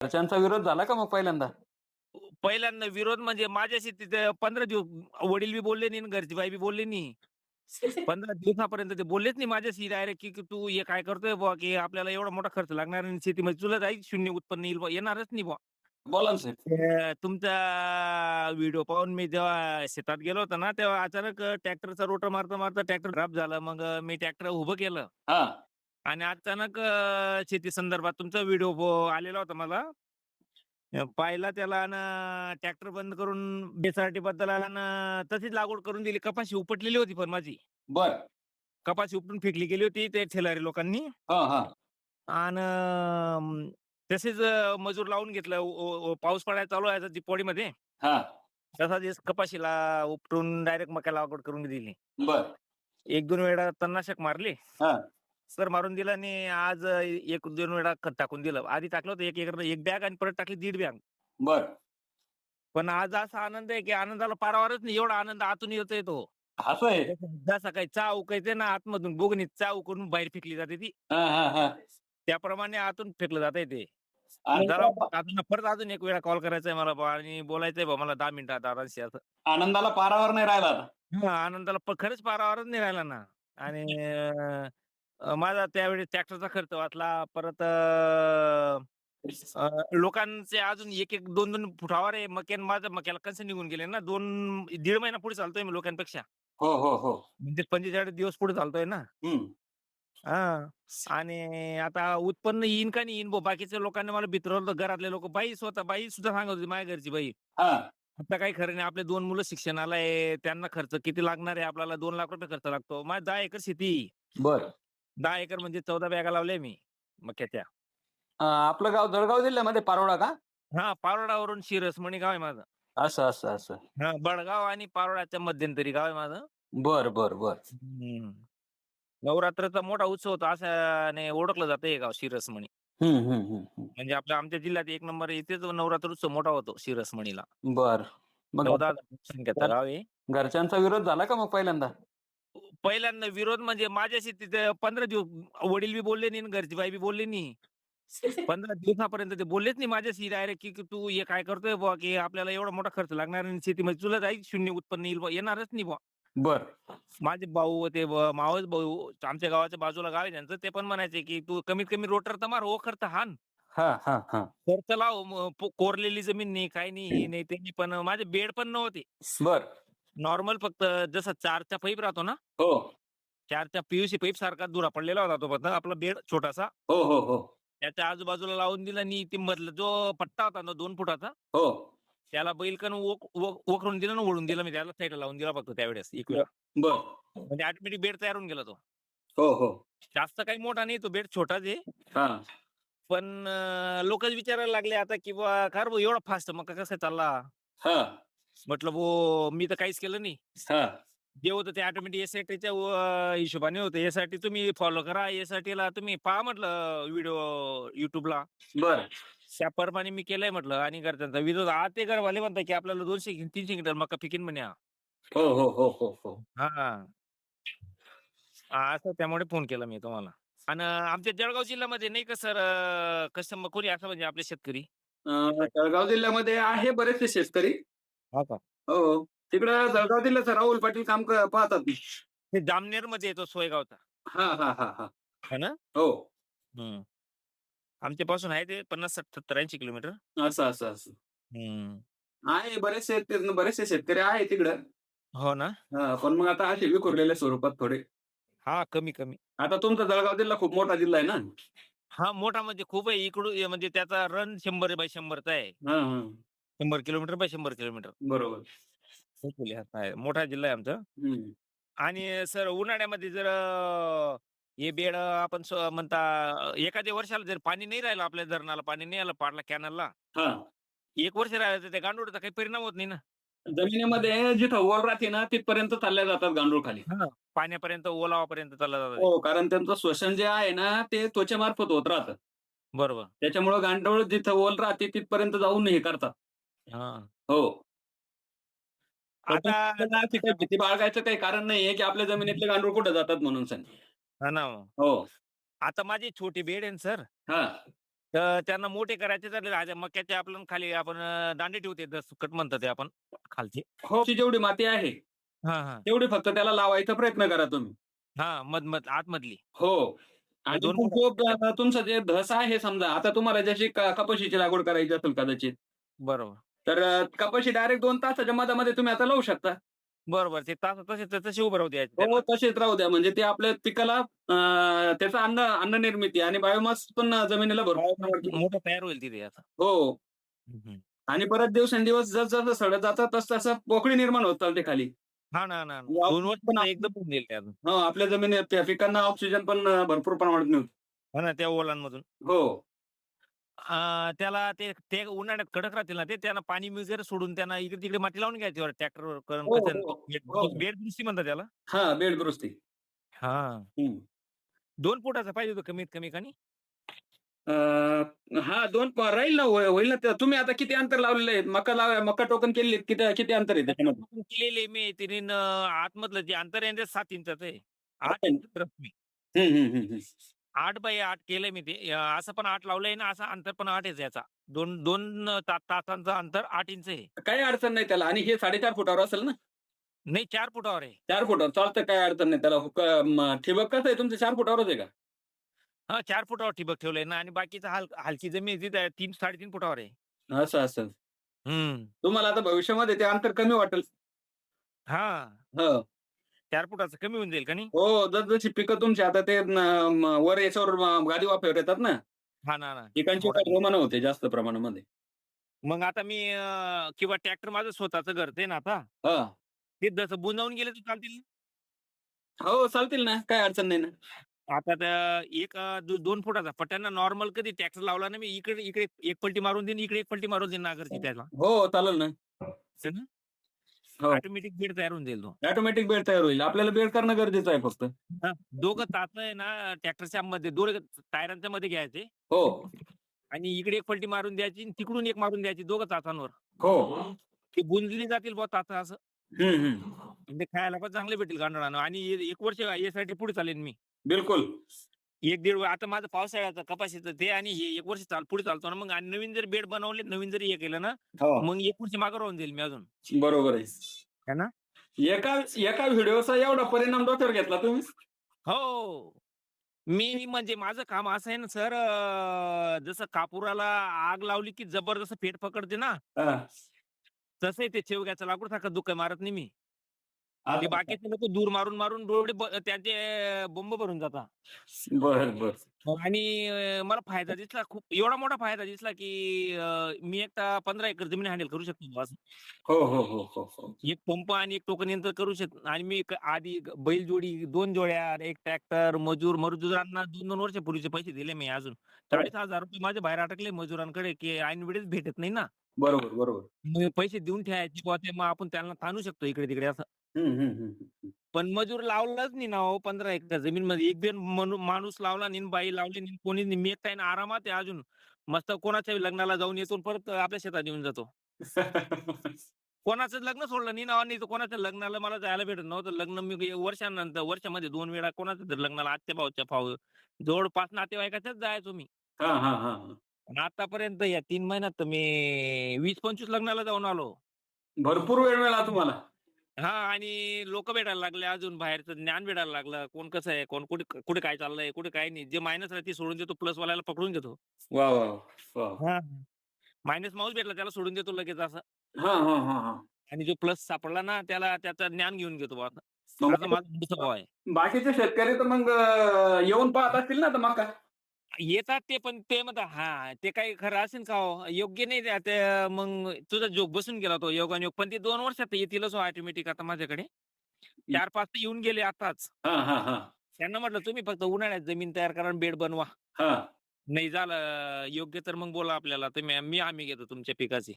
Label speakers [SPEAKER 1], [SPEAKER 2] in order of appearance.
[SPEAKER 1] घरच्यांचा विरोध झाला का मग पहिल्यांदा?
[SPEAKER 2] पहिल्यांदा विरोध म्हणजे माझ्याशी तिथे पंधरा दिवस वडील बी बोलले नाही आणि घरची बाई बी बोलले नाही. पंधरा दिवसापर्यंत ते बोललेच नाही माझ्याशी डायरेक्ट की की तू हे काय करतोय बुवा की आपल्याला एवढा मोठा खर्च लागणार आणि शेतीमध्ये तुला जाईल शून्य उत्पन्न येईल बुवा, येणारच नाही बुवा.
[SPEAKER 1] बोला ना साहेब.
[SPEAKER 2] ते तुमचा व्हिडिओ पाहून मी जेव्हा शेतात गेलो होतो ना तेव्हा अचानक ट्रॅक्टरचा रोटर मारता मारता ट्रॅक्टर खराब झालं मग मी ट्रॅक्टर उभं केलं.
[SPEAKER 1] हा.
[SPEAKER 2] आणि अचानक अ, शेती संदर्भात तुमचा व्हिडिओ आलेला होता मला. अ, पाहिला त्याला आणि ट्रॅक्टर बंद करून बेसारटी बद्दल आला आणि तशीच लागवड करून दिली. कपाशी उपटलेली होती पण माझी.
[SPEAKER 1] बर.
[SPEAKER 2] कपाशी उपटून फेकली गेली होती ते ठेलारी लोकांनी.
[SPEAKER 1] हा हा.
[SPEAKER 2] आणि तसेच अ, मजूर लावून घेतलं. ओ- ओ- ओ- पाऊस पडायला चालू आहे दिपोडीमध्ये
[SPEAKER 1] हा.
[SPEAKER 2] तसाच कपाशीला उपटून डायरेक्ट मका लागवड करून दिली.
[SPEAKER 1] बर.
[SPEAKER 2] एक दोन वेळा तणनाशक मारले.
[SPEAKER 1] हा.
[SPEAKER 2] सर मारून दिलं आणि आज एक दोन वेळा खत टाकून दिलं. आधी टाकलं होतं एक एकर एक बॅग आणि परत टाकली दीड बॅग.
[SPEAKER 1] बर.
[SPEAKER 2] पण आज असा आनंद आहे की आनंदाला पारावारच नाही एवढा आनंद आतून येतोय तो.
[SPEAKER 1] असं आहे?
[SPEAKER 2] जसा काही चा उकायचे ना आतमधून बोगणीत चा उकरून बाहेर फेकली जाते ती.
[SPEAKER 1] हा हा हा.
[SPEAKER 2] त्याप्रमाणे आतून फेकलं जात ते.
[SPEAKER 1] आणि
[SPEAKER 2] जरा अजून परत अजून एक वेळा कॉल करायचा आहे मला बुवा आणि बोलायचंय बा मला दहा मिनिटात दादांशी असं.
[SPEAKER 1] आनंदाला पारावर नाही राहिला आता.
[SPEAKER 2] हा, आनंदाला प- खरंच पारावारच नाही राहिला ना. आणि अं, अं, माझा त्यावेळी ट्रॅक्टरचा खर्च वाचला. परत अं, अं, लोकांचे अजून एक एक दोन दोन फुटावर आहे मक्यान माझं मक्याला कंस निघून गेले ना. दोन दीड महिना पुढे चालतोय मी लोकांपेक्षा.
[SPEAKER 1] हो हो हो.
[SPEAKER 2] म्हणजे पंचेचाळीस दिवस पुढे चालतोय ना. हा. आणि आता उत्पन्न येईन का नाही येईन बुवा. बाकीच्या लोकांनी मला भित्रवलं घरातले लोक बाई स्वतः बाई सुद्धा सांगत होती माझ्या घरची बाई.
[SPEAKER 1] हा.
[SPEAKER 2] आता काही खरं नाही. आपले दोन मुलं शिक्षणाला आहे. त्यांना खर्च किती लागणार आहे? आपल्याला दोन लाख रुपये खर्च लागतो. माझी दहा एकर शेती
[SPEAKER 1] बर.
[SPEAKER 2] दहा एकर म्हणजे चौदा बॅगा लावल्या मी मक्याच्या.
[SPEAKER 1] आपलं गाव जळगाव जिल्ह्यामध्ये पारोडा का?
[SPEAKER 2] हा पारोडावरून शिरसमणी गाव आहे माझं.
[SPEAKER 1] असं असं असं.
[SPEAKER 2] हा बडगाव आणि पारोडाच्या मध्यंतरी गाव आहे माझं.
[SPEAKER 1] बर बर बर.
[SPEAKER 2] नवरात्राचा मोठा उत्सव होतो अशाने ओळखलं जातं हे गाव शिरसमणी. म्हणजे आपल्या आमच्या जिल्ह्यात एक नंबर इथेच नवरात्र उत्सव मोठा होतो शिरसमणीला
[SPEAKER 1] बर. मग
[SPEAKER 2] गाव आहे.
[SPEAKER 1] घरच्यांचा विरोध झाला का मग पहिल्यांदा?
[SPEAKER 2] पहिल्यांदा विरोध म्हणजे माझ्याशी तिथे पंधरा दिवस वडील बी बोलले नाही घरची बाई बी बोलले नाही. पंधरा दिवसापर्यंत ते बोललेच नाही माझ्याशी डायरेक्ट की तू हे काय करतोय बुवा की आपल्याला एवढा मोठा खर्च लागणार आणि शेतीमध्ये तुला जाईल शून्य उत्पन्न येईल येणारच नाही बुवा.
[SPEAKER 1] बर.
[SPEAKER 2] माझे भाऊ ते मावस भाऊ आमच्या गावाच्या बाजूला गाव आहे त्यांचं ते पण म्हणायचे की तू कमीत कमी रोटर तर मार ओ खर्च हान.
[SPEAKER 1] हा हा हा.
[SPEAKER 2] खर्च लाव कोरलेली जमीन नाही काही नाही हे नाही ते पण माझे बेड पण नव्हते.
[SPEAKER 1] बर.
[SPEAKER 2] नॉर्मल फक्त जसा चारचा पाईप राहतो ना?
[SPEAKER 1] हो.
[SPEAKER 2] चारच्या पीयूसी पाईप सारखा दुरा पडलेला होता तो फक्त आपला बेड छोटासा.
[SPEAKER 1] हो हो हो.
[SPEAKER 2] त्याच्या आजूबाजूला लावून दिला आणि ते मधला जो पट्टा होता ना दोन फुटाचा
[SPEAKER 1] हो.
[SPEAKER 2] त्याला बैलकन वखरून दिलं ना ओढून दिला. मी त्याला साईडला लावून दिला फक्त त्यावेळेस एक वेळा
[SPEAKER 1] बर.
[SPEAKER 2] म्हणजे ऑटोमॅटिक बेड तयार होऊन गेला तो.
[SPEAKER 1] हो हो.
[SPEAKER 2] जास्त काही मोठा नाही तो बेड छोटाच आहे.
[SPEAKER 1] हा.
[SPEAKER 2] पण लोकच विचारायला लागले आता की बा कार भाऊ एवढा फास्ट मग कसं चालला?
[SPEAKER 1] हा.
[SPEAKER 2] म्हटलं भो मी तर काहीच केलं नाही.
[SPEAKER 1] हा.
[SPEAKER 2] जे होतं ते ऑटोमॅटिक एसआयटीच्या हिशोबाने होतं. यासाठी तुम्ही फॉलो करा. यासाठीला तुम्ही पहा म्हटलं व्हिडिओ युट्यूबला
[SPEAKER 1] बर.
[SPEAKER 2] त्याप्रमाणे मी केलंय म्हटलं आणि घरच्यांचा विरोध. आज ते घरवाले म्हणतात की आपल्याला दोनशे तीनशे क्विंटल मका पिकीन म्हणे. हा.
[SPEAKER 1] हो हो हो हो. हो.
[SPEAKER 2] हा हा, असं त्यामुळे फोन केला मी तुम्हाला. आणि आमच्या जळगाव जिल्ह्यामध्ये नाही का सर कसं कोणी? असं म्हणजे आपले शेतकरी?
[SPEAKER 1] अं, जळगाव जिल्ह्यामध्ये आहे बरेचसे शेतकरी.
[SPEAKER 2] हा का?
[SPEAKER 1] हो तिकडं जळगाव जिल्ह्याचं राहुल पाटील काम क- पाहतात
[SPEAKER 2] ते. जामनेरमध्ये येतो सोयगावचा.
[SPEAKER 1] हा हा हा हा.
[SPEAKER 2] है ना?
[SPEAKER 1] हो.
[SPEAKER 2] हम्म. आमच्या पासून आहे ते पन्नास सत्तर सत्तर ऐंशी किलोमीटर.
[SPEAKER 1] असं असं असं.
[SPEAKER 2] हम्म.
[SPEAKER 1] आहे बरेचसे ते- बरेचसे शेतकरी आहे तिकडं.
[SPEAKER 2] हो ना?
[SPEAKER 1] हा, पण मग आता असे विखुरलेल्या स्वरूपात थोडे.
[SPEAKER 2] हा कमी कमी.
[SPEAKER 1] आता तुमचा जळगाव जिल्हा खूप मोठा जिल्हा आहे ना?
[SPEAKER 2] हा मोठा म्हणजे खूप आहे. इकडून हे म्हणजे त्याचा रन शंभर बाय शंभरचा आहे.
[SPEAKER 1] हा हा.
[SPEAKER 2] शंभर किलोमीटर बाय शंभर किलोमीटर.
[SPEAKER 1] बरोबर.
[SPEAKER 2] मोठी आहे. मोठा जिल्हा आहे आमचा.
[SPEAKER 1] हम्म.
[SPEAKER 2] आणि सर उन्हाळ्यामध्ये जर अं, हे बेड आपण म्हणता अं, एखाद्या वर्षाला जर पाणी नाही राहिलं आपल्या धरणाला पाणी नाही आलं पाडला कॅनलला
[SPEAKER 1] हा.
[SPEAKER 2] एक वर्ष राहिलं तर त्या गांडोळीचा काही परिणाम होत नाही ना.
[SPEAKER 1] जमिनीमध्ये जिथं ओल राहते ना तिथपर्यंत चालल्या जातात गांडूळ खाली
[SPEAKER 2] पाण्यापर्यंत ओलावापर्यंत चालला जातं
[SPEAKER 1] हो कारण त्यांचं श्वसन जे आहे ना ते त्वचेमार्फत होत राहतं.
[SPEAKER 2] बरोबर.
[SPEAKER 1] त्याच्यामुळे गांडूळ जिथं ओल राहते तिथपर्यंत जाऊन हे करतात.
[SPEAKER 2] हा.
[SPEAKER 1] हो.
[SPEAKER 2] आता
[SPEAKER 1] काही भीती बाळगायचं काही कारण नाहीये की आपल्या जमिनीतले गांडूळ कुठे जातात म्हणून सर.
[SPEAKER 2] हा ना
[SPEAKER 1] हो.
[SPEAKER 2] आता माझी छोटी बेड आहे सर.
[SPEAKER 1] हा.
[SPEAKER 2] तर त्यांना मोठे करायचे तर राजा मक्याचे आपण खाली आपण अं, दांडे ठेवते दसकट म्हणतात ते आपण खालचे.
[SPEAKER 1] हो ती जेवढी माती आहे.
[SPEAKER 2] हा हा.
[SPEAKER 1] तेवढी फक्त त्याला लावायचा प्रयत्न करा तुम्ही.
[SPEAKER 2] हा मध मध आतमधली.
[SPEAKER 1] हो. आणि तुमचं अं, तुमचं जे तर कपाशी डायरेक्ट दोन तासाच्या मधामध्ये तुम्ही आता लावू शकता.
[SPEAKER 2] बरोबर ते तास तसे तसे उभं राहू द्यायचे
[SPEAKER 1] हो तसेच राहू द्या. म्हणजे ते आपल्या पिकाला अं, त्याचा अन्न अन्न निर्मिती आणि बायोमास पण जमिनीला भरपूर
[SPEAKER 2] मोठं तयार होईल तिथे आता.
[SPEAKER 1] हो.
[SPEAKER 2] हम्म.
[SPEAKER 1] आणि परत दिवसेंदिवस जस जसं सडत जातात तस तसं पोकळी निर्माण होत चालते खाली.
[SPEAKER 2] हा ना ना ना.
[SPEAKER 1] वाव-
[SPEAKER 2] दोन वर्ष
[SPEAKER 1] पण
[SPEAKER 2] पण एकदम होऊन जाईल ते अजून.
[SPEAKER 1] हो आपल्या जमिनीत त्या पिकांना ऑक्सिजन पण अं, भरपूर प्रमाणात मिळतो.
[SPEAKER 2] हा ना त्या ओलांमधून.
[SPEAKER 1] हो.
[SPEAKER 2] अं, त्याला ते ते उन्हाळ्यात कडक राहतील ना ते त्यांना पाणी वगैरे सोडून त्यांना इकडे तिकडे माती लावून घ्यायची ट्रॅक्टरवर करून
[SPEAKER 1] हो,
[SPEAKER 2] कसं
[SPEAKER 1] हो,
[SPEAKER 2] बेड
[SPEAKER 1] हो.
[SPEAKER 2] बेड दुरुस्ती म्हणतात त्याला
[SPEAKER 1] हा बेड दुरुस्ती
[SPEAKER 2] हा. दोन फुटाचा पाहिजे होतं कमीत कमी
[SPEAKER 1] अं, हा दोन प- राहील ना होय- होईल ना ते. तुम्ही आता किती अंतर लावलेलं आहे मका लाव मका टोकन केलेली आहेत? किती किती अंतर आहे त्याच्यामध्ये
[SPEAKER 2] केलेले मी तिने न आतमधलं जे अंतर आहे ना ते सात इंचाचं आहे
[SPEAKER 1] अच्छा.
[SPEAKER 2] इंच रफ मी. आठ बाय आठ केलंय मी ते. असं पण आठ लावलंय ना असं अंतर पण आठ आहे याचा. दोन दोन ता- तासांचं अंतर आठ इंच आहे.
[SPEAKER 1] काही अडचण नाही त्याला. आणि हे साडेचार फुटावर असेल ना?
[SPEAKER 2] नाही चार फुटावर आहे.
[SPEAKER 1] चार फुटावर. चालतं काय अडचण नाही. त्याला हुक- म, ठिबक कसं आहे? तुमचं चार फुटावरच आहे का?
[SPEAKER 2] हा चार फुटावर ठिबक ठेवलंय ना. आणि बाकीचा हल हलकी जमीन आहे तीन साडेतीन फुटावर आहे.
[SPEAKER 1] असं असं.
[SPEAKER 2] हम्म.
[SPEAKER 1] तुम्हाला आता भविष्यामध्ये ते अंतर कमी वाटेल.
[SPEAKER 2] हा.
[SPEAKER 1] हो.
[SPEAKER 2] चार फुटाचं कमी होऊन जाईल का नाही?
[SPEAKER 1] हो जसजशी पिकं तुमची आता ते न, म, वर याच्यावर म, गादी वाफ्यावर येतात ना?
[SPEAKER 2] हा ना ना.
[SPEAKER 1] पिकांची जोमानं होते जास्त प्रमाणामध्ये.
[SPEAKER 2] मग आता मी अं, किंवा ट्रॅक्टर माझं स्वतःचं घर ते ना आता?
[SPEAKER 1] हा.
[SPEAKER 2] ते जसं बुंजावून गेले तर चालतील ना?
[SPEAKER 1] हो चालतील ना. काय अडचण नाही ना.
[SPEAKER 2] आता त्या एक अं, दो- दोन फुटाचा पट्ट्यांना नॉर्मल कधी ट्रॅक्टर लावला ना मी इकडे इकडे एक पलटी मारून देईन इकडे एक पलटी मारून देईन नागरची त्याला.
[SPEAKER 1] हो चालेल ना? हो.
[SPEAKER 2] ऑटोमॅटिक बेड तयार होऊन जाईल तो.
[SPEAKER 1] ऑटोमॅटिक बेड तयार होईल. आपल्याला बेड करणं गरजेचं आहे फक्त.
[SPEAKER 2] हा, दोघं तास आहे ना ट्रॅक्टरच्या मध्ये दोन टायरांच्या मध्ये घ्यायचे.
[SPEAKER 1] हो.
[SPEAKER 2] आणि इकडे एक पलटी मारून द्यायची आणि तिकडून एक मारून द्यायची दोघं तासांवर.
[SPEAKER 1] हो.
[SPEAKER 2] ती बुंजली जातील बुवा तास असं.
[SPEAKER 1] हम्म, हम्म.
[SPEAKER 2] म्हणजे खायला पण चांगले भेटेल गांडळानं. आणि ए- एक वर्ष यासाठी पुढे चालेल मी.
[SPEAKER 1] बिलकुल.
[SPEAKER 2] एक दीड आता माझं पावसाळ्याचं कपाशीचं ते आणि हे एक वर्ष चाल पुढे चालतो ना मग आणि नवीन जर बेड बनवले नवीन जरी हे केलं ना
[SPEAKER 1] हो.
[SPEAKER 2] मग एक वर्ष मागं राहून जाईल मी अजून.
[SPEAKER 1] बरोबर आहे.
[SPEAKER 2] है ना?
[SPEAKER 1] एका एका व्हिडिओचा एवढा परिणाम डोक्यावर घेतला तुम्ही
[SPEAKER 2] हो. मी म्हणजे माझं काम असं आहे ना सर जसं कापुराला आग लावली की जबरदस्त पेट पकडते ना
[SPEAKER 1] हा.
[SPEAKER 2] तसं ते शेवग्याचं लाकूड सारखं दुःख मारत नाही मी. ते बाकीचे लोक दूर मारून मारून डोळे ब- त्यांचे बोंब भरून जातात.
[SPEAKER 1] बर बर.
[SPEAKER 2] आणि अं, मला फायदा दिसला खूप एवढा मोठा फायदा दिसला की अं, मी एकटा पंधरा एकर जमीन हँडल करू शकतो बुवा असं.
[SPEAKER 1] हो हो हो हो हो.
[SPEAKER 2] एक पंप आणि एक टोकन यंत्र करू शकतो आणि मी आधी बैल जोडी दोन जोड्या एक ट्रॅक्टर मजूर मजुरांना दोन दोन वर्षापूर्वीचे पैसे दिले मी अजून. चाळीस हजार रुपये माझे बाहेर अटकले मजुरांकडे की ऐन वेळेस भेटत नाही ना.
[SPEAKER 1] बरोबर बरोबर.
[SPEAKER 2] मग पैसे देऊन ठेवायचे बुवा ते मग आपण त्यांना ताणू शकतो इकडे तिकडे असं. पण मजूर लावलाच नाही ना हो पंधरा एकर जमीन मध्ये एक बिन मनु- माणूस लावला नाही आणि बाई लावली नाही कोणी नाही. मी एकटा आहे आरामात आहे अजून. मस्त कोणाच्या लग्नाला जाऊन येतो आणि परत आपल्या शेतात येऊन जातो. कोणाचं लग्न सोडलं नाही ना नाही तर कोणाच्या लग्नाला मला जायला भेटत नव्हतं. लग्न मी वर्षानंतर वर्षामध्ये दोन वेळा कोणाचं तरी लग्नाला आत्या भाऊच्या भाऊ जवळपास नातेवाईकाच्याच जायचो मी.
[SPEAKER 1] हा हा हा हा.
[SPEAKER 2] आतापर्यंत या तीन महिन्यात तर मी वीस पंचवीस लग्नाला जाऊन आलो.
[SPEAKER 1] भरपूर वेळ मिळाला तुम्हाला.
[SPEAKER 2] हा आणि लोक भेटायला लागले अजून बाहेरचं ज्ञान भेटायला लागलं. कोण कसं आहे कोण कुठे कुठे काय चाललंय कुठे काय नाही. जे मायनस आहे ते सोडून देतो प्लस वाल्याला पकडून घेतो
[SPEAKER 1] वा वा वा
[SPEAKER 2] मायनस माऊस भेटला त्याला सोडून देतो लगेच असं.
[SPEAKER 1] हा हा हा हा.
[SPEAKER 2] आणि जो प्लस सापडला ना त्याला त्याचं ज्ञान घेऊन घेतो बुवा.
[SPEAKER 1] मग
[SPEAKER 2] असं माझा स्वभाव आहे.
[SPEAKER 1] बाकीचे शेतकरी तर मग अं, येऊन पाहत असतील ना तर मका.
[SPEAKER 2] येतात ते पण ते म्हणतात हा ते काही खरं असेल का हो? योग्य नाही ते- मग तुझा जोग बसून गेला तो योगान योग पण ते दोन वर्षात येतीलच ऑटोमॅटिक आता माझ्याकडे. चार पाच तर येऊन गेले आताच.
[SPEAKER 1] हा हा हा.
[SPEAKER 2] त्यांना म्हटलं तुम्ही फक्त उन्हाळ्यात जमीन तयार करा आणि बेड बनवा.
[SPEAKER 1] हा.
[SPEAKER 2] नाही झालं योग्य तर मग बोला आपल्याला मी मी आम्ही घेतो तुमच्या पिकाची.